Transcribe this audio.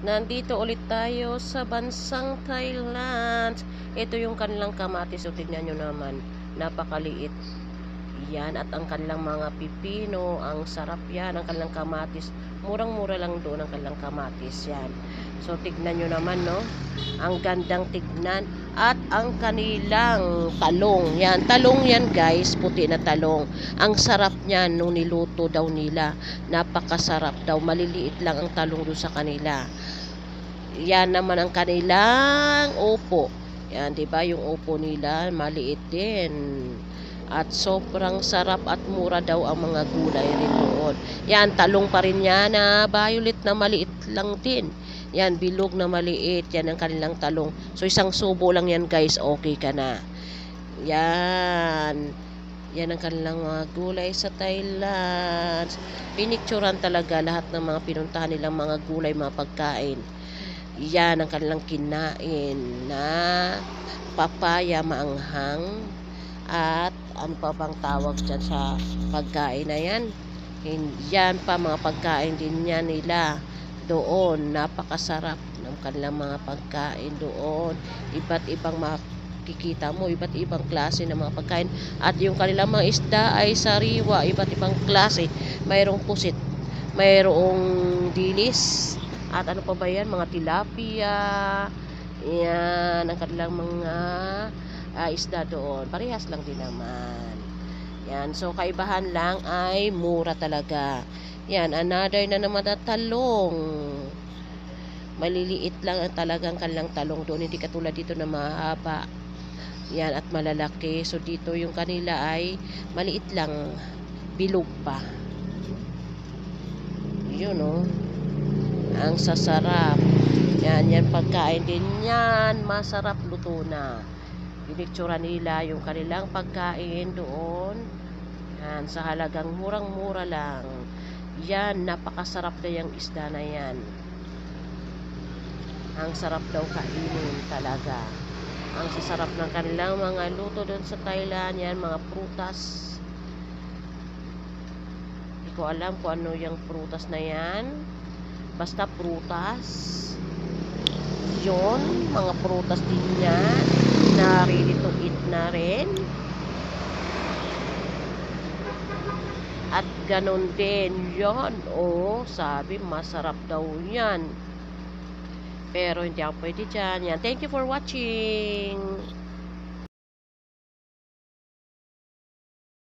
Nandito ulit tayo sa bansang Thailand. Ito yung kanilang kamatis. O tignan nyo naman. Napakaliit. Yan. At ang kanilang mga pipino. Ang sarap yan. Ang kanilang kamatis. Murang-mura lang doon ang kanilang kamatis. Yan. So tignan nyo naman no. Ang gandang tignan. At ang kanilang talong. Yan. Talong yan guys. Puti na talong. Ang sarap niyan nung niluto daw nila. Napakasarap daw. Maliliit lang ang talong doon sa kanila. Yan naman ang kanilang upo. Yan, 'di ba? Yung upo nila maliit din. At sobrang sarap at mura daw ang mga gulay rin doon. Yan, talong pa rin yan na violet na maliit lang din. Yan, bilog na maliit. Yan ang kanilang talong. So, isang subo lang yan guys. Okay ka na. Yan. Yan ang kanilang mga gulay sa Thailand. Pinicturan talaga lahat ng mga pinuntahan nilang mga gulay, mga pagkain. Yan ang kanilang kinain na papaya maanghang at ano pa bang tawag dyan sa pagkain na yan. Yan pa mga pagkain din yan nila doon. Napakasarap ng kanilang mga pagkain doon. Iba't ibang makikita mo, iba't ibang klase ng mga pagkain. At yung kanilang mga isda ay sariwa, iba't ibang klase. Mayroong pusit, mayroong dilis, at ano pa ba yan? Mga tilapia. Yan, ang kanilang mga ah, isda doon. Parehas lang din naman. Yan, so kaibahan lang ay mura talaga. Yan, another na naman na talong. Maliliit lang ang talagang kanilang talong doon. Hindi katulad dito na mahaba. Yan, at malalaki. So dito yung kanila ay maliit lang. Bilog pa. Yun, oh. Ang sasarap. Yan, yan pagkain din yan. Masarap luto na. Pinictura nila yung kanilang pagkain doon. Yan, sa halagang murang-mura lang. Yan, napakasarap na yung isda na yan. Ang sarap daw kainin talaga. Ang sasarap ng kanilang mga luto doon sa Thailand. Yan, mga prutas. Hindi ko alam kung ano yung prutas na yan. Basta prutas. Yon, mga prutas din yan. Na ready na rin. At ganon din yon. Oh, sabi masarap daw yan. Pero hindi ako pwede dyan. Yan. Thank you for watching.